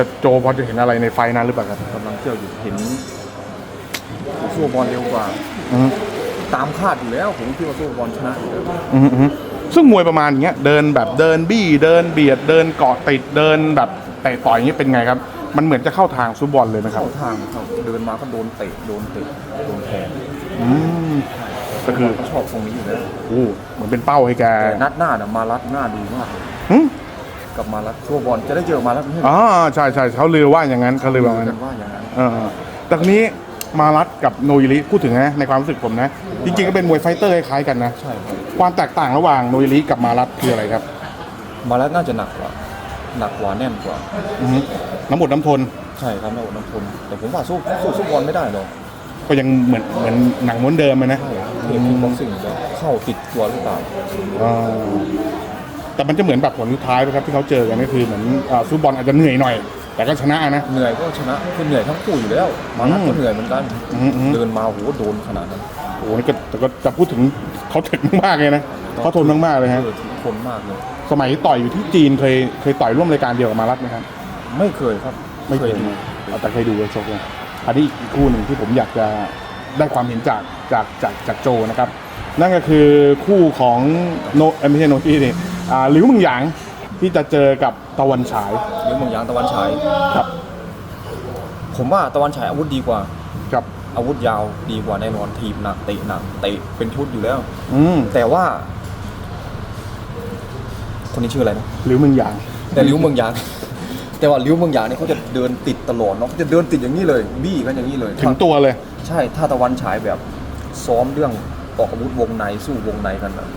แต่โจพอจะเห็นอะไรในไฟล์นั้นหรือเปล่าครับกำลังเที่ยวอยู่เห็นสู้บอลเร็วกว่า อืมตามคาดอยู่แล้ว ผมคิดว่าสู้บอลชนะอยู่แล้วอืมอืมซึ่งมวยประมาณอย่างเงี้ยเดินแบบเดินบี้เดินเบียดเดินเกาะติดเดินแบบเตะต่อยอย่างเงี้ยเป็นไงครับ มันเหมือนจะเข้าทางซุปบอลเลยไหมครับ เข้าทางครับเดินมาก็โดนเตะโดนเตะโดนแทงอืมก็คือเขาชอบตรงนี้อยู่แล้วโอ้เหมือนเป็นเป้าให้แกแต่นัดหน้าเนี่ยมารัดหน้าดีมากเลยหึ กับมารัดสู้บอลจะได้เจอมารัดไม่ใช่เหรอ๋อใช่ใช่เขาลือว่าอย่างนั้นเขาลือว่าอย่างกันั้นนว่าอย่างนั้น เออแต่ทีนี้มารัดกับโนยิริพูดถึงนะในความรู้สึกผมนะ จริงๆก็เป็นมวยไฟเตอร์คล้ายๆกันนะ ใช่ครับความแตกต่างระหว่างโนยิริกับมารัดคืออะไรครับมารัดน่าจะหนักกว่า หนักกว่าแน่นกว่า อือฮึน้ำหมดน้ำทนใช่ครับน้ำอดน้ำทนแต่ผมว่าสู้สู้สู้บอลไม่ได้หรอกก็ยังเหมือนเหมือนหนังม้วนเดิมอะนะ ใช่เทปคิกบ็อกซิ่งจะเข้าติดตัวหรือเปล่า อ่า แต่มันจะเหมือนแบบผลสุดท้ายนะครับที่เขาเจอกันก็คือเหมือนอ่าซูบอลอาจจะเหนื่อยหน่อย แต่ก็ชนะนะ เหนื่อยก็ชนะคือเหนื่อยทั้งคู่อยู่แล้วมารัดก็เหนื่อยเหมือนกันอืมอืม เดินมาโหโดนขนาดนั้นโอ้โหนี่ก็แต่ก็จะพูดถึงเขาถึงมากเลยนะเขาทนมากๆเลยฮะออถึงทนมากเลย สมัยต่อยอยู่ที่จีนเคยเคยต่อยร่วมรายการเดียวกับมารัดไหมครับ ไม่เคยครับไม่เคยดูดูแต่เคยดูเลยชกเลยอันนี้อีกคู่หนึ่งที่ผมอยากจะได้ความเห็นจากจากจากจากโจนะครับ นั่นก็คือคู่ของโนเอ้ยไม่ใช่โนที่นี่ อ่าหลิวมึงหยางที่จะเจอกับตะวันฉาย หรือเมืองยางตะวันฉายครับ ผมว่าตะวันฉายอาวุธดีกว่ากับ อาวุธยาวดีกว่าแน่นอนทีบหนักเตะหนักเตะเป็นชุดอยู่แล้ว อืมแต่ว่า คนนี้ชื่ออะไรนะ หลิวมึงหยาง แต่ลิ้วเมืองยาง แต่ว่าลิ้วเมืองยางเนี่ยเขาจะเดินติดตลอดเนาะเขาจะเดินติดอย่างนี้เลย บี้กันอย่างนี้เลยถึงตัวเลย ใช่ ถ้าตะวันฉายแบบซ้อมเรื่องออกอาวุธวงในสู้วงในกันนะ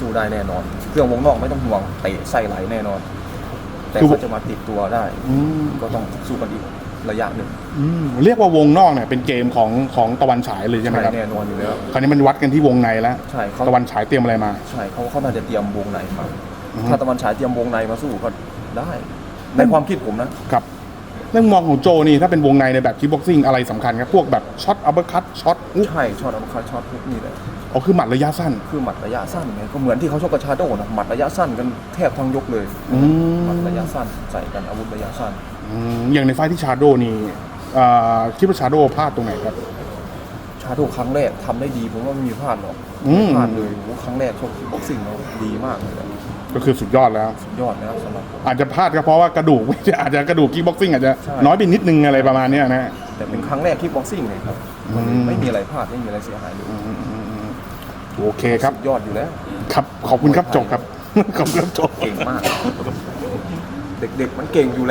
สู้ได้แน่นอนเรื่องวงนอกไม่ต้องห่วงเตะใส่ไหลแน่นอน แต่คือ เขาจะมาติดตัวได้ อืมก็ต้องสู้กันอีกระยะหนึ่งอืมเรียกว่าวงนอกเนี่ยเป็นเกมของของตะวันฉายเลยใช่ไหมครับ แน่นอนอยู่แล้วคราวนี้มันวัดกันที่วงในแล้ว ใช่เขาตะวันฉายเตรียมอะไรมา ใช่เขาเขาน่าจะเตรียมวงในมาอือฮึถ้าตะวันฉายเตรียมวงในมาสู้ก็ได้ ในความคิดผมนะ ครับ เรื่องมองของโจนี่ถ้าเป็นวงในในแบบคิกบ็อกซิ่งอะไรสำคัญครับ พวกแบบช็อตอัปเปอร์คัตช็อตอุ๊ใช่ช็อตอัปคัตช็อตพวกนี้เลยอ๋อคือหมัดระยะสั้น คือหมัดระยะสั้นไงก็เหมือนที่เขาชกกับชาโดนะหมัดระยะสั้นกันแทบทั้งยกเลยอืม หมัดระยะสั้นใส่กันอาวุธระยะสั้น อืมอย่างในไฟท์ที่ชาโดนี่อ่าคิดว่าชาโดพลาดตรงไหนครับ ชาโดครั้งแรกทำได้ดีผมว่าไม่มีพลาดหรอกอืม ไม่พลาดเลยโอ้โหครั้งแรกชกบ็อกซิ่งเนาะดีมากเลยอะ ก็คือสุดยอดแล้ว สุดยอดนะครับสำหรับผม อาจจะพลาดก็เพราะว่ากระดูก อาจจะกระดูกคิกบ็อกซิ่งอาจจะใช่ น้อยไปนิดนึงอะไรประมาณเนี้ยนะแต่เป็นครั้งแรกที่บ็อกซิ่งเลยครับอืม ไม่มีอะไรพลาดไม่มีอะไรเสียหายเลยอืมอืมอืมอืมโอเคครับ สุดยอดอยู่แล้ว ครับ ขอบคุณครับโจครับ ขอบคุณครับโจเก่งมาก เด็กๆมันเก่งอยู่แล้ว